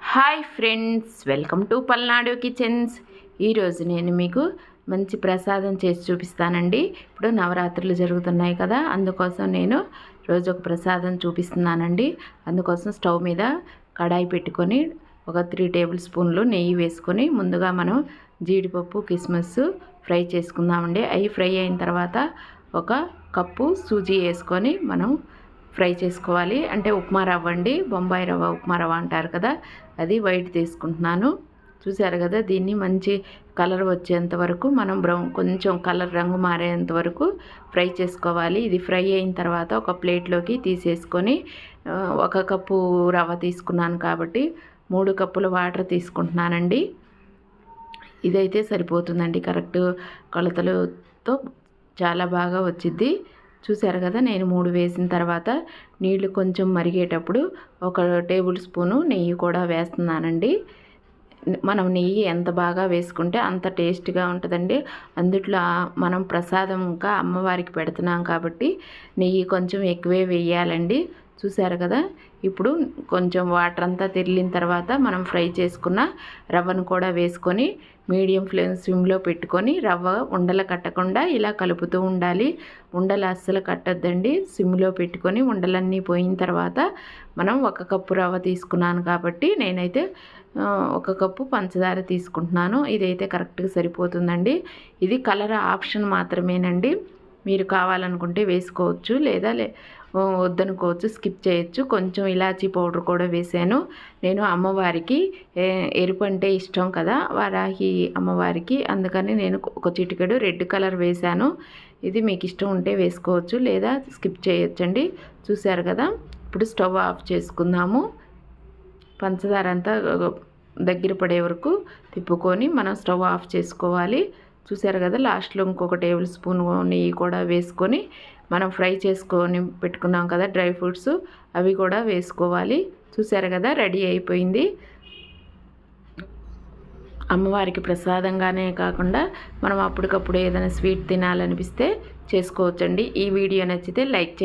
Hi friends welcome to Palnadu kitchens. ఈరోజు నేను మీకు మంచి ప్రసాదం చేసి చూపిస్తానండి. ఇప్పుడు నవరాత్రులు జరుగుతున్నాయి కదా అందుకోసం నేను రోజు ఒక ప్రసాదం చూపిస్తున్నానండి. అందుకోసం స్టవ్ మీద కడాయి పెట్టుకొని ఒక త్రీ టేబుల్ స్పూన్లు నెయ్యి వేసుకొని ముందుగా మనం జీడిపప్పు కిస్మిస్ ఫ్రై చేసుకుందామండి. అవి ఫ్రై అయిన తర్వాత ఒక కప్పు సూజీ వేసుకొని మనం ఫ్రై చేసుకోవాలి. అంటే ఉప్మా రవ్వ అండి. బొంబాయి రవ్వ ఉప్మా రవ్వ అంటారు కదా అది వైట్ తీసుకుంటున్నాను. చూసారు కదా దీన్ని మంచి కలర్ వచ్చేంత వరకు మనం బ్రౌన్ కొంచెం కలర్ రంగు మారేంత వరకు ఫ్రై చేసుకోవాలి. ఇది ఫ్రై అయిన తర్వాత ఒక ప్లేట్లోకి తీసేసుకొని ఒక కప్పు రవ్వ తీసుకున్నాను కాబట్టి మూడు కప్పుల వాటర్ తీసుకుంటున్నానండి. ఇదైతే సరిపోతుందండి. కరెక్ట్ కొలతలతో చాలా బాగా వచ్చిద్ది. చూసారు కదా నేను మూడు వేసిన తర్వాత నీళ్ళు కొంచెం మరిగేటప్పుడు ఒక టేబుల్ స్పూను నెయ్యి కూడా వేస్తున్నానండి. మనం నెయ్యి ఎంత బాగా వేసుకుంటే అంత టేస్ట్గా ఉంటుందండి. అందుట్లో మనం ప్రసాదం ఇంకా అమ్మవారికి పెడుతున్నాం కాబట్టి నెయ్యి కొంచెం ఎక్కువే వేయాలండి. చూసారు కదా? ఇప్పుడు కొంచెం వాటర్ అంతా తెరిలిన తర్వాత మనం ఫ్రై చేసుకున్న రవ్వను కూడా వేసుకొని మీడియం ఫ్లేమ్ స్విమ్లో పెట్టుకొని రవ్వ ఉండలు కట్టకుండా ఇలా కలుపుతూ ఉండాలి. ఉండలు అస్సలు కట్టద్దండి. సిమ్లో పెట్టుకొని ఉండలన్నీ పోయిన తర్వాత మనం ఒక కప్పు రవ్వ తీసుకున్నాను కాబట్టి నేనైతే ఒక కప్పు పంచదార తీసుకుంటున్నాను. ఇదైతే కరెక్ట్గా సరిపోతుందండి. ఇది కలర్ ఆప్షన్ మాత్రమేనండి. మీరు కావాలనుకుంటే వేసుకోవచ్చు లేదా లే వద్దనుకోవచ్చు స్కిప్ చేయొచ్చు. కొంచెం ఇలాచీ పౌడర్ కూడా వేసాను. నేను అమ్మవారికి ఎరుపు అంటే ఇష్టం కదా వారాహి అమ్మవారికి. అందుకని నేను ఒక చిటికెడు రెడ్ కలర్ వేశాను ఇది మీకు ఇష్టం ఉంటే వేసుకోవచ్చు లేదా స్కిప్ చేయొచ్చండి. చూశారు కదా ఇప్పుడు స్టవ్ ఆఫ్ చేసుకుందాము. పంచదార అంతా దగ్గర పడే వరకు తిప్పుకొని మనం స్టవ్ ఆఫ్ చేసుకోవాలి. చూసారు కదా లాస్ట్లో ఇంకొక టేబుల్ స్పూన్ నెయ్యి కూడా వేసుకొని మనం ఫ్రై చేసుకొని పెట్టుకున్నాం కదా డ్రై ఫ్రూట్స్ అవి కూడా వేసుకోవాలి. చూసారు కదా రెడీ అయిపోయింది. అమ్మవారికి ప్రసాదంగానే కాకుండా మనం అప్పటికప్పుడు ఏదైనా స్వీట్ తినాలనిపిస్తే చేసుకోవచ్చండి. ఈ వీడియో నచ్చితే లైక్ చేయండి.